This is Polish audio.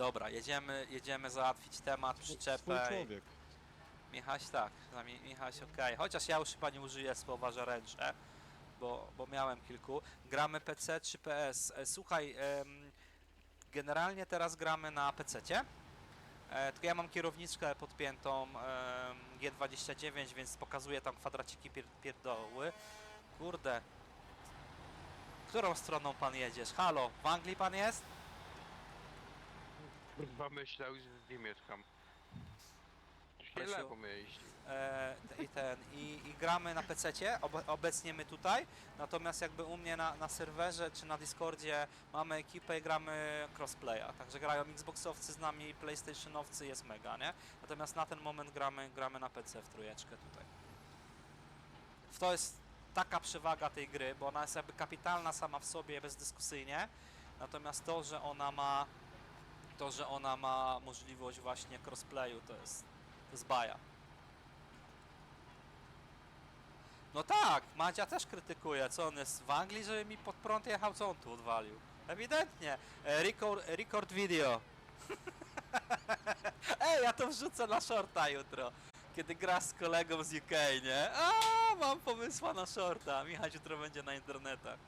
Dobra, jedziemy, jedziemy załatwić temat, Swój przyczepę. i- człowiek. Michaś tak, dla Michaś okej. Chociaż ja już chyba nie użyję słowa żaręcze, bo, bo miałem kilku. Gramy PC czy PS? E, Słuchaj, em, generalnie teraz gramy na PC-cie. E, tylko ja mam kierowniczkę podpiętą em, G29, więc pokazuję tam kwadraciki pier pierdoły. Kurde. Którą stroną pan jedziesz? Halo, w Anglii pan jest? Chyba myślał, że z nim mieszkam. Się Lesiu. lewo jeździ. E, i ten i, i gramy na PC-cie, obe, obecnie my tutaj, natomiast jakby u mnie na, na serwerze czy na Discordzie mamy ekipę i gramy crossplaya, także grają Xboxowcy z nami, PlayStationowcy, jest mega, nie? Natomiast na ten moment gramy, gramy na PC w trójeczkę tutaj. W To jest taka przewaga tej gry, bo ona jest jakby kapitalna sama w sobie, bezdyskusyjnie, natomiast to, że ona ma to, że ona ma możliwość właśnie crossplayu, to jest, to jest baja. No tak, Madzia też krytykuje, co on jest w Anglii, żeby mi pod prąd jechał, co on tu odwalił. Ewidentnie. E, record, record video. Ej, ja to wrzucę na shorta jutro. Kiedy grasz z kolegą z UK, nie? A, mam pomysła na shorta. Michał jutro będzie na internetach.